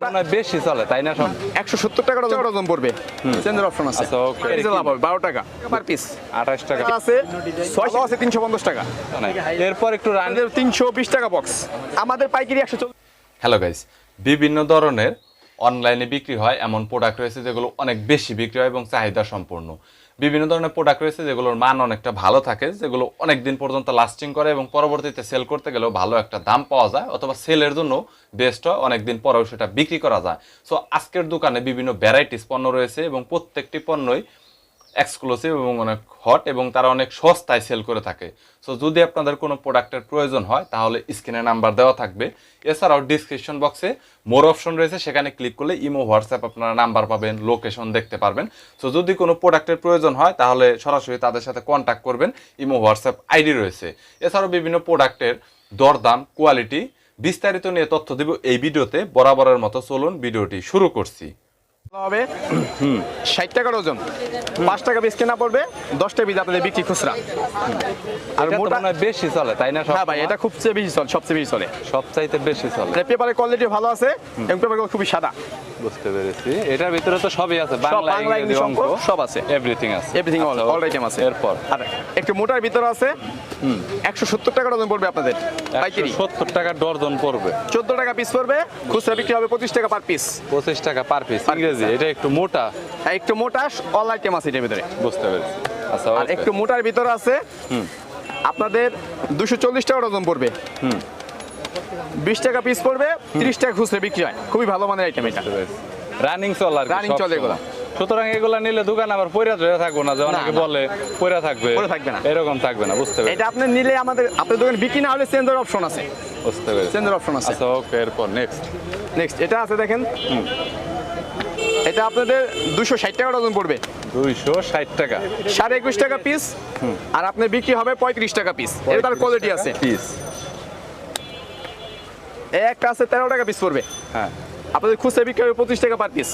মনে বেশি চলে তাই না সব? একশো সত্তর টাকা ডজন পড়বে। চেঞ্জের অপশন আছে। আচ্ছা, লাভ হবে বারো টাকা। পার পিস আঠাশ টাকা। আছে ছয়শো আছে তিনশো পঞ্চাশ টাকা। এরপর একটু রান আমাদের তিনশো বিশ টাকা বক্স আমাদের পাইকারি একশো চল্লিশ হ্যালো গাইস বিভিন্ন ধরনের অনলাইনে বিক্রি হয় এমন প্রোডাক্ট রয়েছে যেগুলো অনেক বেশি বিক্রি হয় এবং চাহিদা সম্পূর্ণ। বিভিন্ন ধরনের প্রোডাক্ট রয়েছে যেগুলোর মান অনেকটা ভালো থাকে, যেগুলো অনেক দিন পর্যন্ত লাস্টিং করে এবং পরবর্তীতে সেল করতে গেলেও ভালো একটা দাম পাওয়া যায় অথবা সেলের জন্য বেস্ট হয় অনেক দিন পরেও সেটা বিক্রি করা যায়। সো আজকের দোকানে বিভিন্ন ভ্যারাইটিস পণ্য রয়েছে এবং প্রত্যেকটি পণ্যই এক্সক্লুসিভ এবং অনেক হট এবং তারা অনেক সস্তায় সেল করে থাকে। সো যদি আপনাদের কোনো প্রোডাক্টের প্রয়োজন হয়, তাহলে স্ক্রিনে নাম্বার দেওয়া থাকবে। এছাড়াও ডিসক্রিপশন বক্সে মোর অপশন রয়েছে, সেখানে ক্লিক করলে ইমো হোয়াটসঅ্যাপ আপনারা নাম্বার পাবেন লোকেশন দেখতে পারবেন। সো যদি কোনো প্রোডাক্টের প্রয়োজন হয়, তাহলে সরাসরি তাদের সাথে কন্ট্যাক্ট করবেন ইমো হোয়াটসঅ্যাপ আইডি রয়েছে। এছাড়াও বিভিন্ন প্রোডাক্টের দরদাম কোয়ালিটি বিস্তারিত নিয়ে তথ্য দিব এই ভিডিওতে। বরাবরের মতো চলুন, ভিডিওটি শুরু করছি। হবে। ষাট টাকা ডজন পাঁচ টাকা বেশ কেনা পড়বে আপনাদের বিক্রি খুচরা। আর মোটা বেশি চলে তাই না হ্যাঁ ভাই এটা বেশি চলে সবচেয়ে বেশি চলে। সবচাইতে বেশি চলে। পেপারের কোয়ালিটি ভালো আছে এবং পেপারগুলো খুবই সাদা। বুঝতে পেরেছি। এটার ভিতরে তো সবই আছে বাংলা ইংরেজি অঙ্ক সব আছে। এভরিথিং আছে। এভরিথিং অল অল আইটেম আছে। এরপর? আর একটু মোটার ভিতরে আছে একশো সত্তর টাকা ডজন পড়বে আপনাদের পাইকারি। সত্তর টাকা ডর্জন পড়বে। চোদ্দ টাকা পিস পড়বে খুচরা বিক্রি হবে পঁচিশ টাকা পার পিস পঁচিশ টাকা পার পিস ইংরেজি এটা একটু মোটা। একটু মোটা অল আইটেম আছে এটার ভিতরে। বুঝতে পেরেছি। আচ্ছা আর একটু মোটার ভিতরে আছে। আপনাদের দুশো চল্লিশ টাকা ডজন পড়বে বিশ টাকা পিস পড়বে তিরিশ টাকা খুচরা বিক্রি হয়। খুবই ভালো মানের আইটেম এটা। রানিং চল আর Running চলে এগুলা। সুতরাং এগুলা নিলে দোকান আবার পয়রা ধরে থাকব না যে অনেকে বলে পয়রা থাকবে। থাকবে না। এরকম থাকবে না বুঝতে পেরেছি। এটা আপনি নিলে আমাদের আপনার দোকানে বিক্রি না হলে চেঞ্জের অপশন আছে। বুঝতে পেরেছি। চেঞ্জের অপশন আছে। আচ্ছা ওকে এরপর নেক্সট নেক্সট এটা আছে দেখেন। এটা আপনাদের দুশো ষাট টাকা ডজন পড়বে। দুইশো ষাট টাকা। সাড়ে একুশ টাকা পিস আর আপনার বিক্রি হবে পঁয়ত্রিশ টাকা পিস এটা তার কোয়ালিটি আছে। পিস একটা আছে তেরো টাকা পিস পড়বে। হ্যাঁ। আপনাদের খুচরা বিক্রি হবে পঁচিশ টাকা পার পিস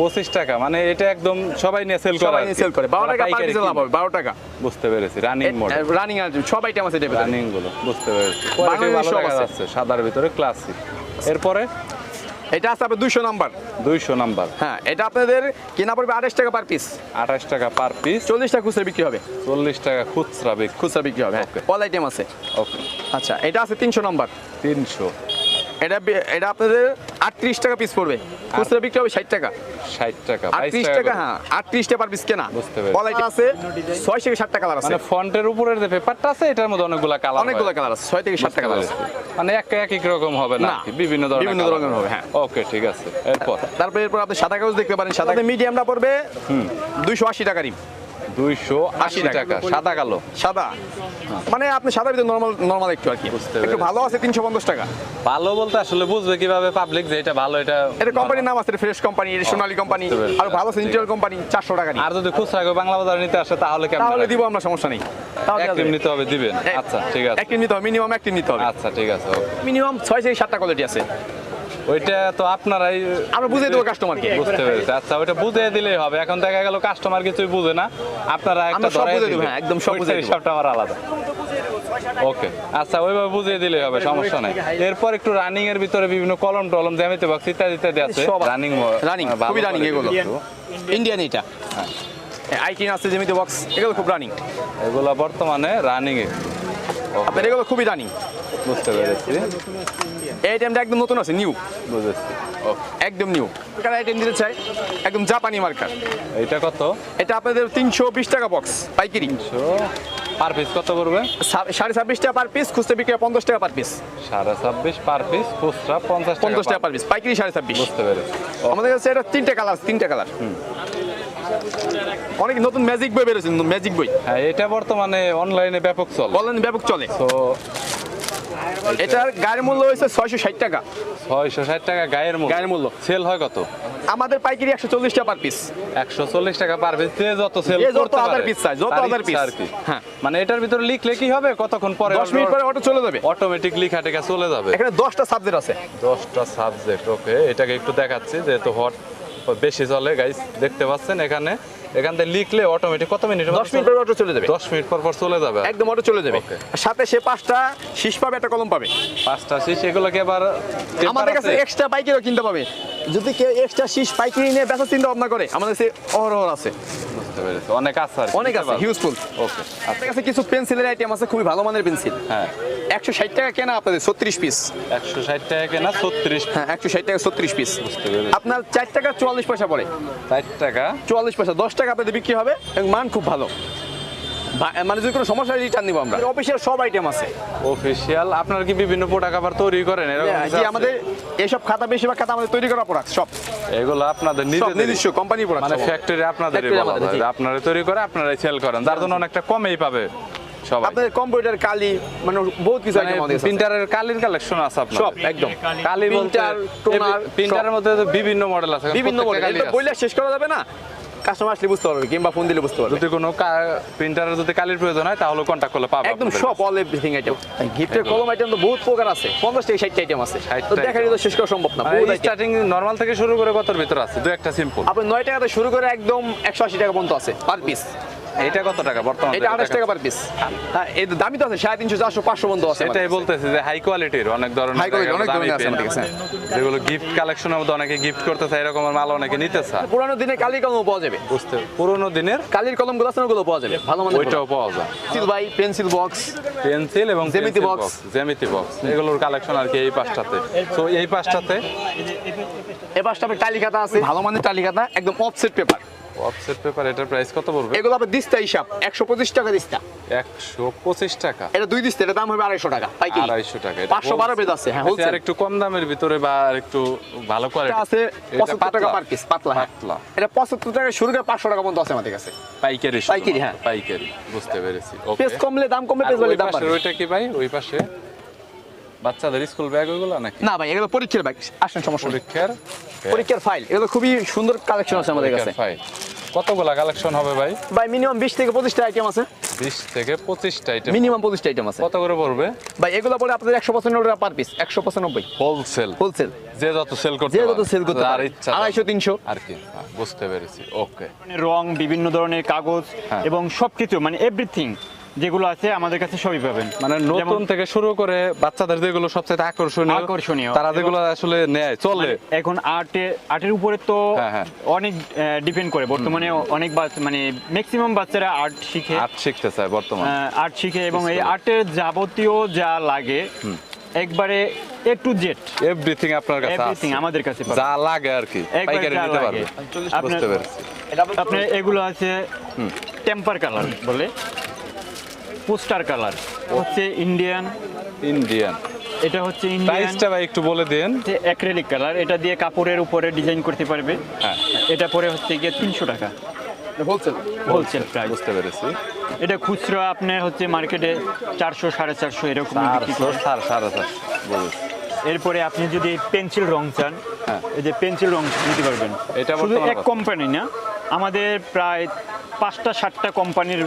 পঁচিশ টাকা মানে এটা একদম সবাই নিয়ে সেল করে সবাই সেল করে। বারো টাকা পার পিসে লাভ হবে বারো টাকা। বুঝতে পেরেছি রানিং মডেল রানিং আর সব আইটেম আছে রানিংগুলো বুঝতে পেরেছি। কোয়ালিটি ভালো দেখা যাচ্ছে সাদার ভিতরে ক্লাসিক এরপরে? এটা আছে আপনার দুশো নাম্বার। দুইশো নাম্বার। হ্যাঁ এটা আপনাদের কেনা পড়বে আঠাশ টাকা পার পিস আঠাশ টাকা পার পিস চল্লিশ টাকা খুচরা বিক্রি হবে। চল্লিশ টাকা খুচরা বিক্রি। খুচরা বিক্রি হবে হ্যাঁ। অল আইটেম আছে। ওকে আচ্ছা এটা আছে তিনশো নাম্বার। তিনশো। এটা এটা আপনাদের আটত্রিশ টাকা পিস পড়বে। খুচরা বিক্রি হবে ষাট টাকা। ষাট টাকা আটত্রিশ টাকা হ্যাঁ আটত্রিশ টাকা পার পিস কেনা। বুঝতে পেরেছি। অল আছে ছয় থেকে ষাট টাকা কালার আছে। মানে ফন্টের উপরের যে পেপারটা আছে এটার মধ্যে অনেকগুলা কালার অনেকগুলো কালার আছে ছয় থেকে ষাট টাকা কালার আছে। মানে এক এক এক রকম হবে না? বিভিন্ন ধরনের বিভিন্ন ধরনের হবে, হ্যাঁ। ওকে ঠিক আছে। এরপর? তারপরে এরপর আপনি সাদা কাগজ দেখতে পারেন সাদা মিডিয়ামটা পড়বে দুইশো আশি টাকা রিম দুইশো আশি টাকা। সাদা কালো। সাদা। মানে আপনি সাদা ভিতরে নর্মাল নর্মাল একটু আর কি। একটু ভালো আছে তিনশো পঞ্চাশ টাকা। ভালো বলতে আসলে বুঝবে কীভাবে পাবলিক যে এটা ভালো এটা এটা কোম্পানির নাম আছে ফ্রেশ কোম্পানি এটা সোনালী কোম্পানি আর ভালো কোম্পানি চারশো টাকা আর যদি খুচরা বাংলা বাজার নিতে আসে তাহলে কেমন তাহলে দিব আমরা সমস্যা নেই। তাহলে নিতে হবে দিবেন। আচ্ছা ঠিক আছে। এক টিম নিতে হবে মিনিমাম এক টিম নিতে হবে। আচ্ছা ঠিক আছে মিনিমাম ছয় থেকে সাতটা কোয়ালিটি আছে। ওইটা তো আপনারাই আমরা বুঝিয়ে দেবো কাস্টমারকে বুঝতে পেরেছি। আচ্ছা ওইটা বুঝিয়ে দিলেই হবে। এখন দেখা গেল কাস্টমার কিছুই বুঝে না। আপনারা একটা ধরাই দিবেন। হ্যাঁ, একদম সব। হিসাবটা আমার আলাদা। ওকে আচ্ছা ওইভাবে বুঝিয়ে দিলেই হবে সমস্যা নাই। এরপর একটু রানিং এর ভিতরে বিভিন্ন কলম টলম জ্যামিতি বক্স ইত্যাদি ইত্যাদি আছে। রানিং রানিং খুবই রানিং এগুলো। ইন্ডিয়ান এটা। আইটিন আছে যেমিতে বক্স এগুলো খুব রানিং এগুলো বর্তমানে রানিং এ। আপনার এগুলো খুবই রানিং। বুঝতে পেরেছি। এই আইটেমটা একদম নতুন আছে নিউ বুঝেছি। ওকে একদম নিউ কার আইটেম দিতে চাই একদম জাপানি মার্কার এটা কত? এটা আপনাদের তিনশো বিশ টাকা বক্স পাইকারি। পার পিস কত পড়বে? সাড়ে ছাব্বিশ টাকা পার পিস খুচরা বিক্রি পঞ্চাশ টাকা পার পিস সাড়ে ছাব্বিশ পার পিস খুচরা পঞ্চাশ পঞ্চাশ টাকা টাকা পার পিস পাইকারি সাড়ে ছাব্বিশ। বুঝতে পেরেছি। আমাদের কাছে এটা তিনটে কালার তিনটে কালার অনেক নতুন ম্যাজিক বই বেরোছে ম্যাজিক বই। হ্যাঁ এটা বর্তমানে অনলাইনে ব্যাপক চল। বলেন ব্যাপক চলে। তো এটার গায়ের মূল্য হয়েছে ছয়শো ষাট টাকা। ছয়শো ষাট টাকা গায়ের মূল্য। গায়ের মূল্য। সেল হয় কত? আমাদের পাইকারি একশো চল্লিশ টাকা পার পিস একশো চল্লিশ টাকা পার পিস যে যত সেল যত piece চায়, যত piece। আর কি হ্যাঁ। মানে এটার ভিতরে লিখলে কি হবে? কতক্ষণ পরে দশ মিনিট পরে অটো চলে যাবে। অটোমেটিক লিখা টেখা চলে যাবে। এখানে দশটা সাবজেক্ট আছে। দশটা সাবজেক্ট ওকে এটাকে একটু দেখাচ্ছি যেহেতু হট বেশি চলে গাইস দেখতে পাচ্ছেন এখানে। এখান থেকে লিখলে অটোমেটিক কত মিনিট দশ মিনিট পরে অটো চলে যাবে। দশ মিনিট পর পর চলে যাবে। একদম অটো চলে যাবে। আর সাথে সে পাঁচটা শীষ পাবে একটা কলম পাবে। পাঁচটা শীষ এগুলোকে এবার আমাদের কাছে এক্সট্রা বাইকেরও কিনতে পাবে। যদি কেউ এক্সট্রা শীষ পাইকারি নিয়ে বেচার চিন্তা ভাবনা করে আমাদের কাছে অহরহ আছে। বুঝতে পেরেছি। অনেক আছে আর কি, অনেক আছে হিউজফুল ওকে আপনার কাছে কিছু পেন্সিলের আইটেম আছে খুবই ভালো মানের পেন্সিল হ্যাঁ। একশো ষাট টাকা কেনা আপনাদের ছত্রিশ পিস একশো ষাট টাকা কেনা ছত্রিশ হ্যাঁ একশো ষাট টাকা ছত্রিশ পিস বুঝতে পেরেছি। আপনার চার টাকা চুয়াল্লিশ পয়সা পড়ে। ষাট টাকা? চুয়াল্লিশ পয়সা দশ টাকা আপনাদের বিক্রি হবে এবং মান খুব ভালো। মানে যদি কোনো সমস্যা রিটার্ন নিবো আমরা। অফিসিয়াল সব আইটেম আছে। অফিসিয়াল আপনারা কি বিভিন্ন প্রোডাক্ট আবার তৈরি করেন? এরকম জি আমাদের এইসব খাতা বেশিরভাগ খাতা আমাদের তৈরি করা প্রোডাক্ট সব। এগুলো আপনাদের নিজস্ব কোম্পানি প্রোডাক্ট মানে ফ্যাক্টরি জি। আপনারা তৈরি করে আপনারাই সেল করেন। যার জন্য অনেকটা কমেই পাবে আপনাদের কম্পিউটার কালি মানে বহুত কিছু মানে আইটেম আমাদের আছে। প্রিন্টারের কালির কালেকশন আছে আপনার সব একদম। কালি বলতে Printer, প্রিন্টারের মধ্যে বিভিন্ন মডেল আছে। বিভিন্ন মডেল এটা আছে। শেষ করা যাবে না? কাস্টমার আসলে বুঝতে পারবে কিংবা ফোন দিলে বুঝতে পারবে। যদি কোনো প্রিন্টারের যদি কালির প্রয়োজন হয় তাহলে কন্ট্যাক্ট করলে পাবে একদম সব অল এভরিথিং আইটেম গিফটের। কলম আইটেম তো বহুত প্রকার আছে পঞ্চাশ থেকে ষাট আইটেম আছে। 60 তো দেখা তো শেষ করা সম্ভব না মানে স্টার্টিং নরমাল থেকে শুরু করে কতর ভিতর আছে? দুই একটা সিম্পল আপনি নয় থেকে শুরু করে একদম একশো আশি টাকা পর্যন্ত আছে পার পিস এটা কত টাকা বর্তমানে? এটা আঠাশ টাকা পার পিস হ্যাঁ এই দামি তো আছে সাড়ে তিনশো চারশো পাঁচশো আছে সেটাই বলতেছি যে হাই কোয়ালিটির অনেক ধরনের quality, জায়গায় অনেক ধরনের আছে আমাদের কাছে। যেগুলো গিফট কালেকশনের মধ্যে অনেকে গিফট করতে চায় এরকম মাল অনেকে নিতে চায় পুরানো দিনে কালির কলম পাওয়া যাবে। বুঝতে পুরোনো দিনের কালির কলমগুলো আছে ওগুলো পাওয়া যাবে। ভালো মানের ওইটাও পাওয়া যায়। Pencil by pencil box pencil এবং pencil box। জ্যামিতি বক্স এগুলোর কালেকশন আর কি এই পাঁচটাতে। তো এই পাঁচটাতে এবার আপনার টালি খাতা আছে ভালো মানের টালি খাতা একদম অফসেট পেপার অফসেট পেপার এটার প্রাইস কত পড়বে? এগুলো আপনার দিস্তা হিসাব একশো পঁচিশ টাকা দিস্তা। একশো পঁচিশ টাকা। এটা দুই দিস্তা এটা দাম হবে আড়াইশো টাকা পাইকারি আড়াইশো টাকা এটা পাঁচশো বারো পেজ আছে হ্যাঁ হোলসেল আর একটু কম দামের ভিতরে বা আর একটু ভালো কোয়ালিটি আছে এটা পঁচাত্তর টাকা পাতলা। পার পিস পাতলা হ্যাঁ। পাতলা। এটা পঁচাত্তর টাকা শুরু করে পাঁচশো টাকা পর্যন্ত আছে আমাদের কাছে। পাইকারি। পাইকারি, হ্যাঁ। পাইকারি বুঝতে পেরেছি। ওকে পেজ কমলে দাম কমবে পেজ বাড়লে দাম বাড়বে। ওইটা কি ভাই? ওই পাশে? বাচ্চাদের স্কুল ব্যাগ ওইগুলো নাকি? না ভাই এগুলো পরীক্ষার ব্যাগ আসেন সমস্যা পরীক্ষার? পরীক্ষার ফাইল এগুলো খুবই সুন্দর কালেকশন আছে আমাদের কাছে। ফাইল কতগুলা কালেকশন হবে ভাই? ভাই মিনিমাম বিশ থেকে পঁচিশটা আইটেম আছে। বিশ থেকে পঁচিশটা আইটেম মিনিমাম পঁচিশটা আইটেম আছে। কত করে পড়বে? ভাই এগুলো পরে আপনাদের একশো পঁচানব্বই টাকা পার পিস একশো পঁচানব্বই। হোলসেল হোলসেল যে যত সেল করতে যে যত সেল করতে পারে ইচ্ছা আড়াইশো তিনশো। আর কি? হ্যাঁ, বুঝতে পেরেছি। ওকে রং বিভিন্ন ধরনের কাগজ হ্যাঁ। এবং সবকিছু মানে এভরিথিং যেগুলো আছে আমাদের কাছে সবই পাবেন। মানে নতুন থেকে শুরু করে বাচ্চাদের যেগুলো সবচেয়ে আকর্ষণীয় আকর্ষণীয়। তারা যেগুলো আসলে নেয় চলে। এখন আর্টে আর্টের উপরে তো হ্যাঁ, হ্যাঁ। অনেক ডিপেন্ড করে। বর্তমানে অনেক মানে ম্যাক্সিমাম বাচ্চারা আর্ট শিখে। আর্ট শিখতে চায় বর্তমানে। আর্ট শিখে এবং এই। আর্টের যাবতীয় যা লাগে একবারে এ টু জেড এভরিথিং আপনার কাছে এভরিথিং আমাদের কাছে পাবেন। যা লাগে আর কি পাইকারি নিতে পারবে আপনার এগুলো আছে টেম্পার কালার বলে। Poster colour. হচ্ছে ইন্ডিয়ান ইন্ডিয়ান এটা হচ্ছে ইন্ডিয়ান প্রাইসটা ভাই একটু বলে দেন। অ্যাক্রেলিক কালার এটা দিয়ে কাপড়ের উপরে ডিজাইন করতে পারবে। হ্যাঁ। এটা পরে হচ্ছে গিয়ে তিনশো টাকা। হোলসেল হোলসেল প্রাইস বুঝতে পেরেছি। এটা খুচরো আপনার হচ্ছে মার্কেটে চারশো সাড়ে চারশো এরকম সাড়ে চারশো এরপরে আপনি যদি পেন্সিল রং চান হ্যাঁ। এই যে পেন্সিল রং নিতে পারবেন। এটা শুধু এক কোম্পানি না আমাদের প্রায় পাঁচটা সাতটা কোম্পানির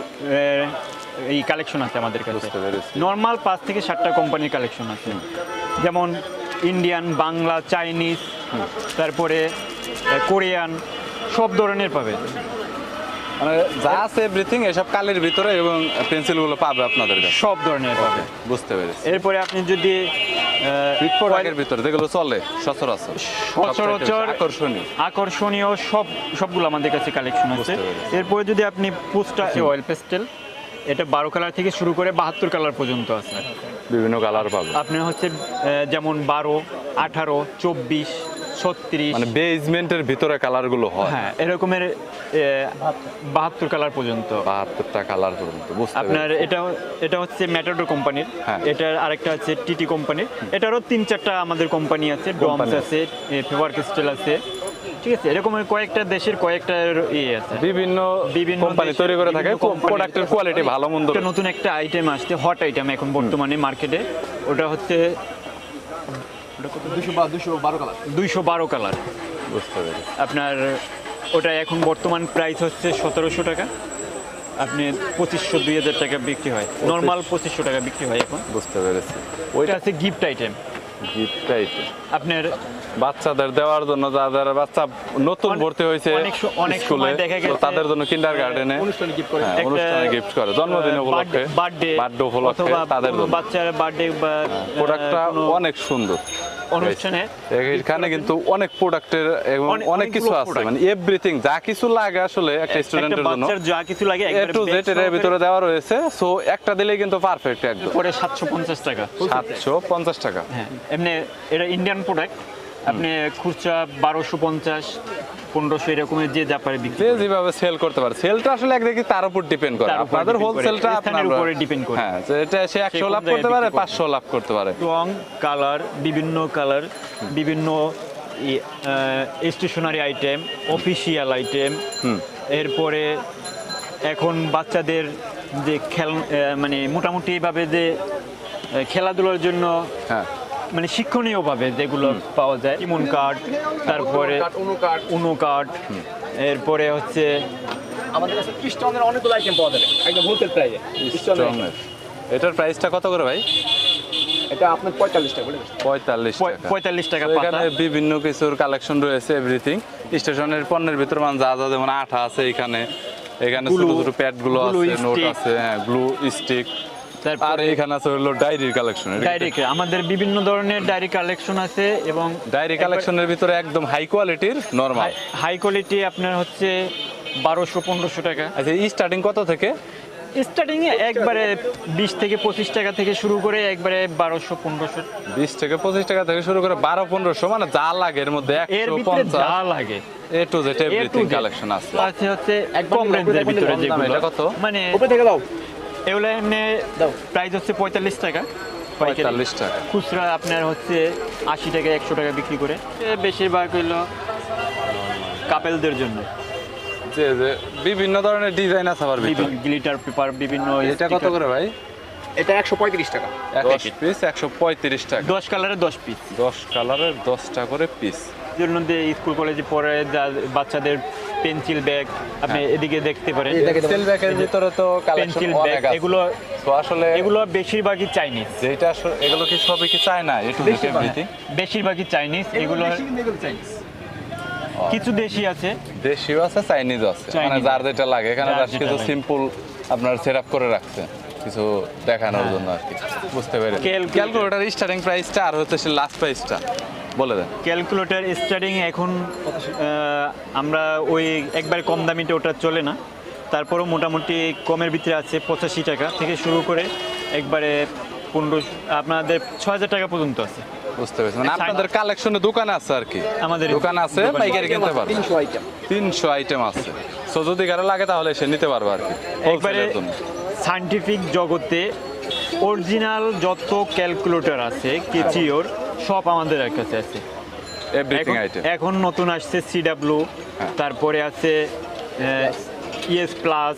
এই কালেকশন আছে আমাদের কাছে। নর্মাল পাঁচ থেকে সাতটা কোম্পানির কালেকশন আছে। যেমন ইন্ডিয়ান বাংলা চাইনিজ তারপরে কোরিয়ান সব ধরনের পাবে। মানে যা আছে এভরিথিং এসব কালের ভিতরে এবং পেন্সিলগুলো পাবে আপনাদের কাছে। সব ধরনের পাবে। বুঝতে পেরেছি। এরপরে আপনি যদি ভিতরে যেগুলো চলে সচরাচর। সচরাচর আকর্ষণীয়। আকর্ষণীয় সব সবগুলো আমাদের কাছে কালেকশন আছে। এরপরে যদি আপনি অয়েল পেস্টেল এটা বারো কালার থেকে শুরু করে বাহাত্তর কালার পর্যন্ত আছে। বিভিন্ন কালার পাবেন। আপনার হচ্ছে যেমন বারো আঠারো চব্বিশ ছত্রিশ। মানে বেসমেন্টের ভিতরে কালারগুলো হয়। হ্যাঁ এরকমের বাহাত্তর কালার পর্যন্ত। বাহাত্তরটা কালার পর্যন্ত আপনার এটা এটা হচ্ছে কোম্পানির হ্যাঁ। এটার আরেকটা হচ্ছে টিটি কোম্পানির এটারও তিন চারটা আমাদের কোম্পানি আছে ডমস আছে। ফেভার ক্রিস্টাল আছে। ঠিক আছে কয়েকটা দেশের কয়েকটা ইয়ে আছে। বিভিন্ন বিভিন্ন কোম্পানি তৈরি করে থাকে প্রোডাক্টের কোয়ালিটি ভালো মন্দ নতুন একটা আইটেম আসছে হট আইটেম এখন বর্তমানে মার্কেটে ওটা হচ্ছে দুশো বা দুশো বারো কালার দুইশো বারো কালার বুঝতে আপনার ওটা এখন বর্তমান প্রাইস হচ্ছে সতেরোশো টাকা। আপনি পঁচিশশো দুই হাজার টাকা বিক্রি হয়। নর্মাল পঁচিশশো টাকা বিক্রি হয় এখন। বুঝতে পেরেছি। ওইটা আছে গিফট আইটেম গিফটটাই আপনার বাচ্চাদের দেওয়ার জন্য যাদের বাচ্চা নতুন ভর্তি হয়েছে অনেক স্কুলে তাদের জন্য কিন্ডার গার্ডেনে অনুষ্ঠানে গিফট করে। অনুষ্ঠানে গিফট করে। জন্মদিন উপলক্ষে বার্থডে বার্থডে উপলক্ষে তাদের জন্য। বাচ্চার বার্থডে প্রোডাক্টটা অনেক সুন্দর। অনুষ্ঠানে এখানে কিন্তু অনেক প্রোডাক্টের এবং অনেক- কিছু আছে মানে এভরিথিং যা কিছু লাগে আসলে একটা স্টুডেন্টের জন্য। যা কিছু লাগে একবার টু জেড এর ভিতরে দেওয়া রয়েছে সো একটা দিলেই কিন্তু পারফেক্ট একদম। পরে সাতশো পঞ্চাশ টাকা। সাতশো পঞ্চাশ টাকা। হ্যাঁ এমনি এটা ইন্ডিয়ান প্রোডাক্ট আপনি খুচরা বারোশো পঞ্চাশ পনেরোশো এরকমের যে যা পারে বিক্রি যে যেভাবে সেল করতে পারে। সেলটা আসলে একদিকে তার উপর ডিপেন্ড করে। আপনাদের। হোলসেলটা আপনার উপরে ডিপেন্ড করে। হ্যাঁ এটা সে একশো লাভ করতে পারে পাঁচশো লাভ করতে পারে। রং কালার বিভিন্ন কালার বিভিন্ন স্টেশনারি আইটেম অফিসিয়াল আইটেম এরপরে এখন বাচ্চাদের যে খেল মানে মোটামুটি ভাবে যে খেলাধুলার জন্য হ্যাঁ। মানে শিক্ষণীয়ভাবে যেগুলো পাওয়া যায় ইমন কার্ড তারপরে উনো কার্ড। এরপরে হচ্ছে আমাদের কাছে খ্রিস্টানদের অনেকগুলো আইটেম পাওয়া যাবে একদম হোলসেল প্রাইসে স্ট্রংয়ের এটার প্রাইসটা কত করে ভাই? এটা আপনার পঁয়তাল্লিশ টাকা বলে পঁয়তাল্লিশ টাকা। পঁয়তাল্লিশ টাকা এখানে বিভিন্ন কিছুর কালেকশন রয়েছে এভরিথিং স্টেশনের পণ্যের ভিতর মানে যা যা যেমন আঠা আছে এখানে। এখানে ছোট Glue, ছোট প্যাডগুলো আছে নোট আছে হ্যাঁ গ্লু স্টিক তারপরে এখানে আছে হলো ডায়েরির কালেকশন ডায়েরি আমাদের বিভিন্ন ধরনের ডায়েরি কালেকশন আছে এবং ডায়েরি কালেকশনের ভিতরে একদম হাই কোয়ালিটির নরমাল হাই কোয়ালিটি আপনার হচ্ছে বারোশো পনেরোশো টাকা। আচ্ছা স্টার্টিং কত থেকে? স্টার্টিং এ একবারে বিশ থেকে পঁচিশ টাকা থেকে শুরু করে একবারে বারোশো পনেরোশো। বিশ থেকে পঁচিশ টাকা থেকে শুরু করে বারো পনেরোশো মানে যা লাগে এর মধ্যে একশো পঞ্চাশ। যা লাগে। A to Z everything collection আছে। আছে হচ্ছে কম রেঞ্জের ভিতরে যেগুলো। এটা কত? মানে উপরে থেকে দাও। এগুলো এমনি প্রাইস হচ্ছে পঁয়তাল্লিশ টাকা। পঁয়তাল্লিশ টাকা। খুচরা আপনার হচ্ছে আশি টাকা একশো টাকা বিক্রি করে। এ বেশিরভাগ হইল কাপেলদের জন্য। যে যে বিভিন্ন ধরনের ডিজাইন আছে আবার গ্লিটার পেপার বিভিন্ন এটা কত করে ভাই? এটা একশো পঁয়ত্রিশ টাকা। দশ পিস একশো পঁয়ত্রিশ টাকা। দশ কালারে দশ পিস দশ কালারের দশটা করে পিস জন্য যে স্কুল কলেজে পড়ে যা বাচ্চাদের পেন্সিল ব্যাগ আপনি হ্যাঁ। এদিকে দেখতে পারেন। পেন্সিল ব্যাগের ভিতরে তো পেন্সিল ব্যাগ এগুলো তো আসলে এগুলো বেশিরভাগই চাইনিজ যেটা আসলে এগুলো কি সবই কি চায় না একটু এভরিথিং বেশিরভাগই চাইনিজ এগুলো কিছু দেশি আছে। দেশিও আছে চাইনিজ আছে। মানে যার যেটা লাগে এখানে কিছু সিম্পল আপনার সেট করে রাখছে। কিছু দেখানোর জন্য আর কি বুঝতে পেরে Calculator। ক্যালকুলেটার স্টার্টিং প্রাইসটা আর হচ্ছে সে লাস্ট প্রাইসটা বলে দেন। ক্যালকুলেটর স্টার্টিং এখন আমরা ওই একবার কম দামিতে ওটা চলে না। তারপরেও মোটামুটি কমের ভিতরে আছে পঁচাশি টাকা থেকে শুরু করে একবারে পনেরো আপনাদের ছ হাজার টাকা পর্যন্ত আছে। বুঝতে পেরেছি। মানে আপনাদের কালেকশনে দোকান আছে আর কি। আমাদের দোকান আছে পাইকারি কিনতে পারবে। তিনশো আইটেম তিনশো আইটেম আছে। সো যদি কারও লাগে তাহলে সে নিতে পারবে আর কি। একবারে। সায়েন্টিফিক জগতে অরিজিনাল যত ক্যালকুলেটর আছে কেচিওর সব আমাদের কাছে আছে। এখন- নতুন আসছে সিডাব্লু হ্যাঁ। তারপরে আছে ইএস প্লাস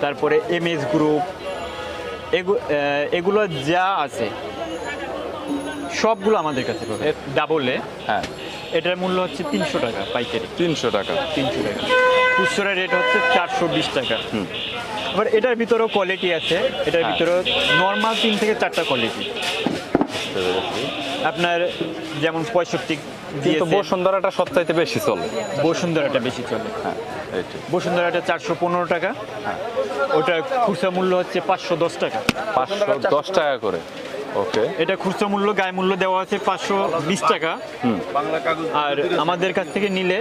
তারপরে এম এস গ্রুপ এগুলো যা আছে সবগুলো আমাদের কাছে পাবে। ডাবলে হ্যাঁ। এটার মূল্য হচ্ছে তিনশো টাকা পাইকারি। তিনশো টাকা। তিনশো টাকা। খুচরা রেট হচ্ছে চারশো বিশ টাকা। আবার এটার ভিতরেও কোয়ালিটি আছে। এটার হ্যাঁ। ভিতরেও নর্মাল তিন থেকে চারটা কোয়ালিটি আপনার যেমন পঁয়ষট্টি কিন্তু বসুন্ধরাটা সবচাইতে বেশি চলে। বসুন্ধরাটা বেশি চলে। হ্যাঁ বসুন্ধরাটা চারশো পনেরো টাকা। ওটার খুচরা মূল্য হচ্ছে পাঁচশো দশ টাকা। পাঁচশো দশ টাকা করে। ওকে। এটা খুচরা মূল্য গায়ে মূল্য দেওয়া আছে পাঁচশো বিশ টাকা। আর আমাদের কাছ থেকে নিলে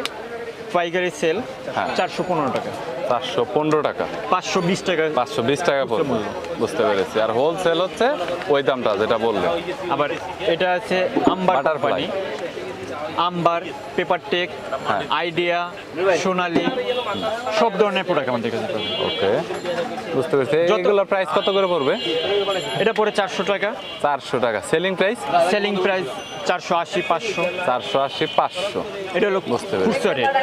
পাইকারি সেল হ্যাঁ। চারশো পনেরো টাকা। চারশো পনেরো টাকা। পাঁচশো বিশ টাকা। পাঁচশো বিশ টাকা পড়বে। বুঝতে পেরেছি। আর হোলসেল হচ্ছে ওই দামটা যেটা বললেন। আবার এটা আছে আম butter company Amber paper tech. Idea Sonali সব ধরনের প্রোডাক্ট আমাদের কাছে ওকে বুঝতে পেরেছি। এগুলোর প্রাইস কত করে পড়বে? এটা পরে চারশো টাকা। চারশো টাকা। সেলিং প্রাইস সেলিং প্রাইস চারশো আশি পাঁচশো। চারশো আশি পাঁচশো। এটা হলো বুঝতে পেরেছি। খুচরা রেট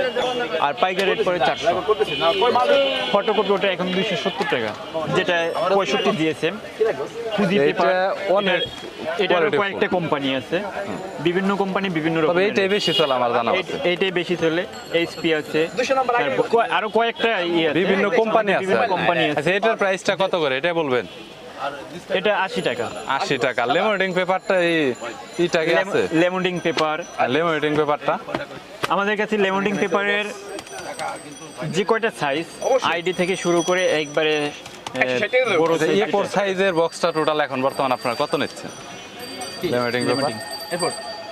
আর পাইকারি রেট পরে চারশো। ফটোকপি ওটা এখন দুইশো সত্তর টাকা যেটা পঁয়ষট্টি দিয়েছে এটা অনেক এটার কয়েকটা কোম্পানি আছে। বিভিন্ন কোম্পানি বিভিন্ন তবে রকম এইটাই বেশি চলে আমার জানা আছে এইটাই বেশি চলে এইচপি আছে। আরও কয়েকটা ইয়ে বিভিন্ন কোম্পানি আছে। বিভিন্ন কোম্পানি আছে। আচ্ছা এটার প্রাইসটা কত করে? এটা বলবেন? এটা আশি টাকা। আশি টাকা। লেমোডিং পেপারটা এই ইটা কি আছে? লেমন্ডিং পেপার লেমোডিং পেপারটা আমাদের কাছে লেমন্ডিং পেপারের যে কয়টা সাইজ আইডি থেকে শুরু করে একবারে বড় এ ফোর সাইজের বক্সটা টোটাল এখন বর্তমান আপনার কত নিচ্ছেন? Laminating paper.